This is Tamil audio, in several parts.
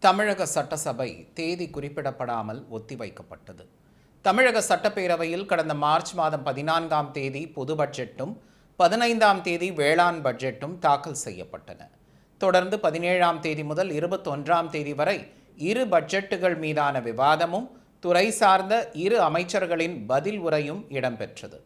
தமிழக சட்டசபை தேதி குறிப்பிடப்படாமல் ஒத்திவைக்கப்பட்டது. தமிழக சட்டப்பேரவையில் கடந்த மார்ச் மாதம் பதினான்காம் தேதி பொது பட்ஜெட்டும் பதினைந்தாம் தேதி வேளாண் பட்ஜெட்டும் தாக்கல் செய்யப்பட்டன. தொடர்ந்து பதினேழாம் தேதி முதல் இருபத்தொன்றாம் தேதி வரை இரு பட்ஜெட்டுகள் மீதான விவாதமும் துறை சார்ந்த இரு அமைச்சர்களின் பதில் உரையும் இடம்பெற்றது.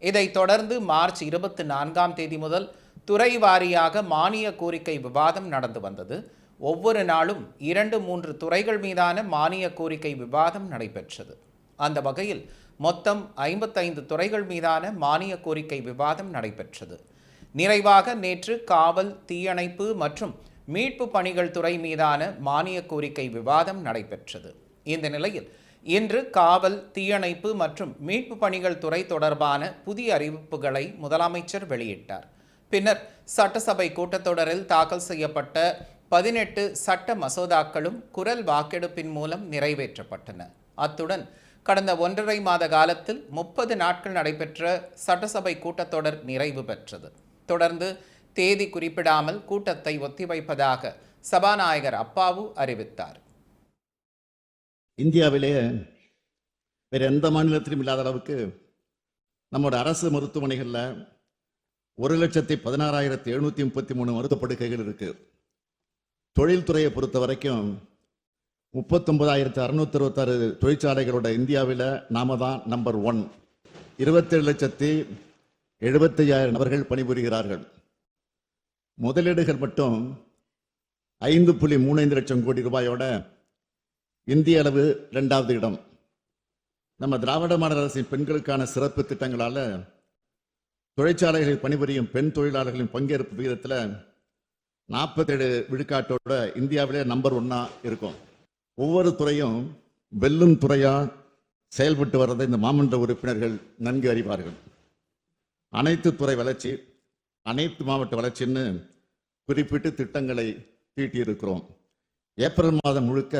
இதைத் தொடர்ந்து மார்ச் இருபத்தி நான்காம் தேதி முதல் துறை வாரியாக மானிய கோரிக்கை விவாதம் நடந்து வந்தது. ஒவ்வொரு நாளும் இரண்டு மூன்று துறைகள் மீதான மானிய கோரிக்கை விவாதம் நடைபெற்றது. அந்த வகையில் மொத்தம் ஐம்பத்தைந்து துறைகள் மீதான மானிய கோரிக்கை விவாதம் நடைபெற்றது. நிறைவாக நேற்று காவல் தீயணைப்பு மற்றும் மீட்பு பணிகள் துறை மீதான மானிய கோரிக்கை விவாதம் நடைபெற்றது. இந்த நிலையில் இன்று காவல் தீயணைப்பு மற்றும் மீட்பு பணிகள் துறை தொடர்பான புதிய அறிவிப்புகளை முதலமைச்சர் வெளியிட்டார். பின்னர் சட்டசபை கூட்டத்தொடரில் தாக்கல் செய்யப்பட்ட பதினெட்டு சட்ட மசோதாக்களும் குரல் வாக்கெடுப்பின் மூலம் நிறைவேற்றப்பட்டன. அத்துடன் கடந்த ஒன்றரை மாத காலத்தில் முப்பது நாட்கள் நடைபெற்ற சட்டசபை கூட்டத்தொடர் நிறைவு பெற்றது. தொடர்ந்து தேதி குறிப்பிடாமல் கூட்டத்தை ஒத்திவைப்பதாக சபாநாயகர் அப்பாவு அறிவித்தார். இந்தியாவிலேயே வேறு எந்த மாநிலத்திலும் இல்லாத அளவுக்கு நம்மோட அரசு மருத்துவமனைகளில் ஒரு லட்சத்தி பதினாறாயிரத்தி எழுநூற்றி முப்பத்தி மூணு மருத்துவ படுக்கைகள் இருக்குது தொழில்துறையை பொறுத்த வரைக்கும் முப்பத்தொன்பதாயிரத்து அறுநூத்தி அறுபத்தாறு தொழிற்சாலைகளோட இந்தியாவில் நாம தான் நம்பர் ஒன் இருபத்தேழு லட்சத்தி எழுபத்தையாயிரம் நபர்கள் பணிபுரிகிறார்கள். முதலீடுகள் மட்டும் ஐந்து புள்ளி மூணைந்து லட்சம் கோடி ரூபாயோட இந்திய அளவு ரெண்டாவது இடம். நம்ம திராவிட மாடல் அரசின் பெண்களுக்கான சிறப்பு திட்டங்களால் தொழிற்சாலைகளில் பணிபுரியும் பெண் தொழிலாளர்களின் பங்கேற்பு விகிதத்தில் நாற்பத்தேழு விழுக்காட்டோட இந்தியாவிலே நம்பர் ஒன்னா இருக்கும். ஒவ்வொரு துறையும் வெல்லும் துறையா செயல்பட்டு வர்றதை இந்த மாமன்ற உறுப்பினர்கள் நன்கு அறிவார்கள். அனைத்து துறை வளர்ச்சி அனைத்து மாவட்ட வளர்ச்சின்னு குறிப்பிட்டு திட்டங்களை தீட்டியிருக்கிறோம். ஏப்ரல் மாதம் முழுக்க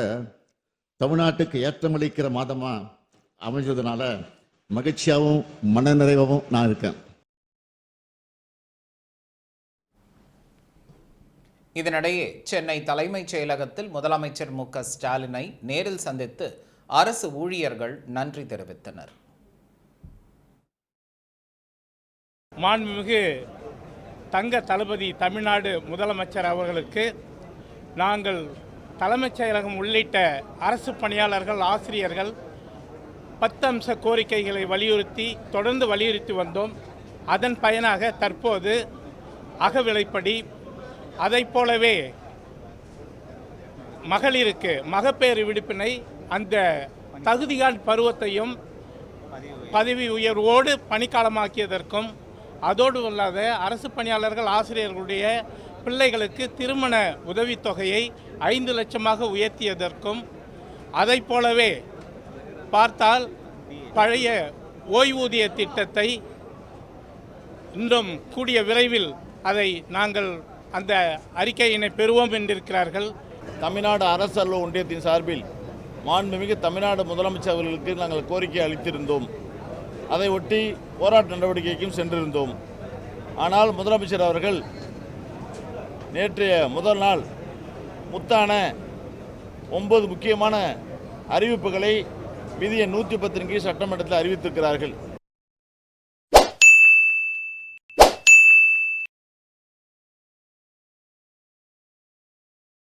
தமிழ்நாட்டுக்கு ஏற்றமளிக்கிற மாதமாக அமைஞ்சதுனால மகிழ்ச்சியாகவும் மனநிறைவாகவும் நான் இருக்கேன். இதனிடையே சென்னை தலைமைச் செயலகத்தில் முதலமைச்சர் மு க ஸ்டாலினை நேரில் சந்தித்து அரசு ஊழியர்கள் நன்றி தெரிவித்தனர். மாண்புமிகு தங்க தளபதி தமிழ்நாடு முதலமைச்சர் அவர்களுக்கு நாங்கள் தலைமைச் செயலகம் உள்ளிட்ட அரசு பணியாளர்கள் ஆசிரியர்கள் பத்து அம்ச கோரிக்கைகளை வலியுறுத்தி தொடர்ந்து வலியுறுத்தி வந்தோம். அதன் பயனாக தற்போது அகவிலைப்படி அதைப் போலவே மகளிருக்கு மகப்பேறு விடுப்பினை அந்த தகுதியான் பருவத்தையும் பதவி உயர்வோடு பணிக்காலமாக்கியதற்கும் அதோடு அல்லாத அரசு பணியாளர்கள் ஆசிரியர்களுடைய பிள்ளைகளுக்கு திருமண உதவித்தொகையை ஐந்து லட்சமாக உயர்த்தியதற்கும் அதைப் போலவே பார்த்தால் பழைய ஓய்வூதிய திட்டத்தை இன்னும் கூடிய விரைவில் அதை நாங்கள் அந்த அறிக்கையினை பெறுவோம் என்றிருக்கிறார்கள். தமிழ்நாடு அரசு அலுவலக ஒன்றியத்தின் சார்பில் மாண்புமிகு தமிழ்நாடு முதலமைச்சர் அவர்களுக்கு நாங்கள் கோரிக்கை அளித்திருந்தோம். அதை ஒட்டி போராட்ட நடவடிக்கைக்கும் சென்றிருந்தோம். ஆனால் முதலமைச்சர் அவர்கள் நேற்றைய முதல் நாள் முத்தான ஒன்பது முக்கியமான அறிவிப்புகளை விதிய நூற்றி பத்தின் கீழ் சட்டமன்றத்தில் அறிவித்திருக்கிறார்கள்.